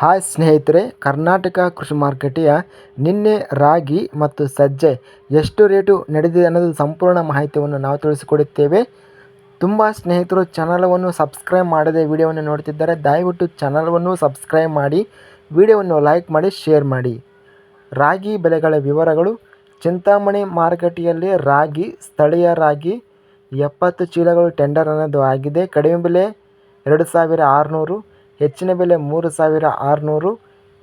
Hi ಸ್ನೇಹಿತರೆ, ಕರ್ನಾಟಕ ಕೃಷಿ ಮಾರುಕಟ್ಟೆಯ ನಿನ್ನೆ ರಾಗಿ ಮತ್ತು ಸಜ್ಜೆ ಎಷ್ಟು ರೇಟು ನಡೆದಿದೆ ಅನ್ನೋದು ಸಂಪೂರ್ಣ ಮಾಹಿತಿಯನ್ನು ನಾವು ತಿಳಿಸಿಕೊಡುತ್ತೇವೆ. ತುಂಬ ಸ್ನೇಹಿತರು, ಚಾನಲವನ್ನು ಸಬ್ಸ್ಕ್ರೈಬ್ ಮಾಡದೆ ವಿಡಿಯೋವನ್ನು ನೋಡ್ತಿದ್ದಾರೆ ದಯವಿಟ್ಟು ಚಾನಲವನ್ನು ಸಬ್ಸ್ಕ್ರೈಬ್ ಮಾಡಿ, ವಿಡಿಯೋವನ್ನು ಲೈಕ್ ಮಾಡಿ, ಶೇರ್ ಮಾಡಿ. ರಾಗಿ ಬೆಲೆಗಳ ವಿವರಗಳು. ಚಿಂತಾಮಣಿ ಮಾರುಕಟ್ಟೆಯಲ್ಲಿ ರಾಗಿ, ಸ್ಥಳೀಯ ರಾಗಿ, ಎಪ್ಪತ್ತು ಚೀಲಗಳು ಟೆಂಡರ್ ಅನ್ನೋದು ಆಗಿದೆ. ಕಡಿಮೆ ಬೆಲೆ ಎರಡು ಸಾವಿರ ಆರುನೂರು. ಹೆಚ್ಚಿನ ಬೆಲೆ ಮೂರು ಸಾವಿರ ಆರುನೂರು,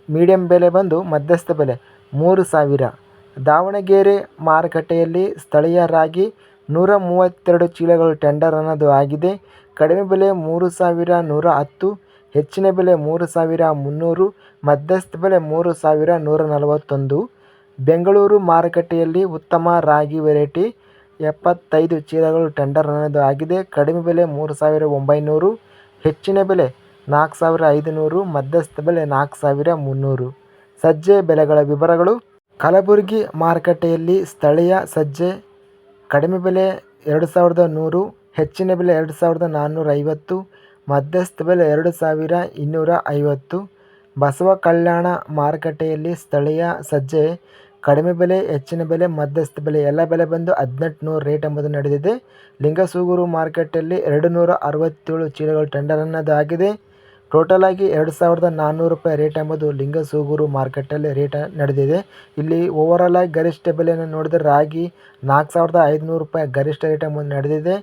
ಮೀಡಿಯಂ ಬೆಲೆ ಬಂದು ಮಧ್ಯಸ್ಥ ಬೆಲೆ ಮೂರು ಸಾವಿರ. ದಾವಣಗೆರೆ ಮಾರುಕಟ್ಟೆಯಲ್ಲಿ ಸ್ಥಳೀಯ ರಾಗಿ ನೂರ ಮೂವತ್ತೆರಡು ಚೀಲಗಳು ಟೆಂಡರ್ ಅನ್ನೋದು ಆಗಿದೆ. ಕಡಿಮೆ ಬೆಲೆ ಮೂರು ಸಾವಿರ ನೂರ ಹತ್ತು, ಹೆಚ್ಚಿನ ಬೆಲೆ ಮೂರು ಸಾವಿರ ಮುನ್ನೂರು, ಮಧ್ಯಸ್ಥ ಬೆಲೆ ಮೂರು ಸಾವಿರ ನೂರ ನಲವತ್ತೊಂದು. ಬೆಂಗಳೂರು ಮಾರುಕಟ್ಟೆಯಲ್ಲಿ ಉತ್ತಮ ರಾಗಿ ವೆರೈಟಿ ಎಪ್ಪತ್ತೈದು ಚೀಲಗಳು ಟೆಂಡರ್ ಅನ್ನೋದು ಆಗಿದೆ. ಕಡಿಮೆ ಬೆಲೆ ಮೂರು ಸಾವಿರ ಒಂಬೈನೂರು, ಹೆಚ್ಚಿನ ಬೆಲೆ ನಾಲ್ಕು ಸಾವಿರ ಐದುನೂರು, ಮಧ್ಯಸ್ಥ ಬೆಲೆ ನಾಲ್ಕು ಸಾವಿರ ಮುನ್ನೂರು. ಸಜ್ಜೆ ಬೆಲೆಗಳ ವಿವರಗಳು, ಕಲಬುರಗಿ ಮಾರುಕಟ್ಟೆಯಲ್ಲಿ ಸ್ಥಳೀಯ ಸಜ್ಜೆ ಕಡಿಮೆ ಬೆಲೆ ಎರಡು ಸಾವಿರದ ನೂರು, ಹೆಚ್ಚಿನ ಬೆಲೆ ಎರಡು ಸಾವಿರದ ನಾನ್ನೂರ ಐವತ್ತು ಮಧ್ಯಸ್ಥ ಬೆಲೆ ಎರಡು ಸಾವಿರ ಇನ್ನೂರ ಐವತ್ತು ಬಸವ ಕಲ್ಯಾಣ ಮಾರುಕಟ್ಟೆಯಲ್ಲಿ ಸ್ಥಳೀಯ ಸಜ್ಜೆ ಕಡಿಮೆ ಬೆಲೆ, ಹೆಚ್ಚಿನ ಬೆಲೆ, ಮಧ್ಯಸ್ಥ ಬೆಲೆ, ಎಲ್ಲ ಬೆಲೆ ಬಂದು ಹದಿನೆಂಟು ನೂರು ರೇಟ್ ಎಂಬುದು ನಡೆದಿದೆ. ಲಿಂಗಸೂಗೂರು ಮಾರುಕಟ್ಟೆಯಲ್ಲಿ ಎರಡು ನೂರ ಅರವತ್ತೇಳು ಚೀಲಗಳು ಟೆಂಡರ್ ಅನ್ನೋದು ಆಗಿದೆ ಟೋಟಲ್ ಆಗಿ ಎರಡು ಸಾವಿರದ ನಾನ್ನೂರು ರೂಪಾಯಿ ರೇಟ್ ಎಂಬುದು ಲಿಂಗಸೂಗೂರು ಮಾರ್ಕೆಟಲ್ಲಿ ರೇಟ್ ನಡೆದಿದೆ. ಇಲ್ಲಿ ಓವರಾಲ್ ಆಗಿ ಗರಿಷ್ಠ ಬೆಲೆಯನ್ನು ನೋಡಿದರೆ ರಾಗಿ ನಾಲ್ಕು ಸಾವಿರದ ಐದುನೂರು ರೂಪಾಯಿ ಗರಿಷ್ಠ ರೇಟ್ ಎಂಬುದು ನಡೆದಿದೆ.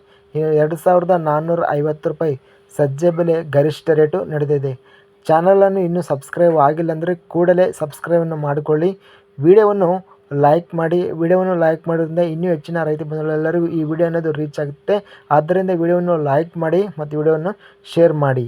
ಎರಡು ಸಾವಿರದ ನಾನ್ನೂರ ಐವತ್ತು ರೂಪಾಯಿ ಸಜ್ಜೆ ಬೆಲೆ ಗರಿಷ್ಠ ರೇಟು ನಡೆದಿದೆ. ಚಾನಲನ್ನು ಇನ್ನೂ ಸಬ್ಸ್ಕ್ರೈಬ್ ಆಗಿಲ್ಲ ಅಂದರೆ ಕೂಡಲೇ ಸಬ್ಸ್ಕ್ರೈಬನ್ನು ಮಾಡಿಕೊಳ್ಳಿ. ವಿಡಿಯೋವನ್ನು ಲೈಕ್ ಮಾಡಿ, ವಿಡಿಯೋವನ್ನು ಲೈಕ್ ಮಾಡೋದ್ರಿಂದ ಇನ್ನೂ ಹೆಚ್ಚಿನ ರೈತ ಬಂಧುಗಳೆಲ್ಲರಿಗೂ ಈ ವಿಡಿಯೋ ಅನ್ನೋದು ರೀಚ್ ಆಗುತ್ತೆ. ಆದ್ದರಿಂದ ವಿಡಿಯೋವನ್ನು ಲೈಕ್ ಮಾಡಿ ಮತ್ತು ವಿಡಿಯೋವನ್ನು ಶೇರ್ ಮಾಡಿ.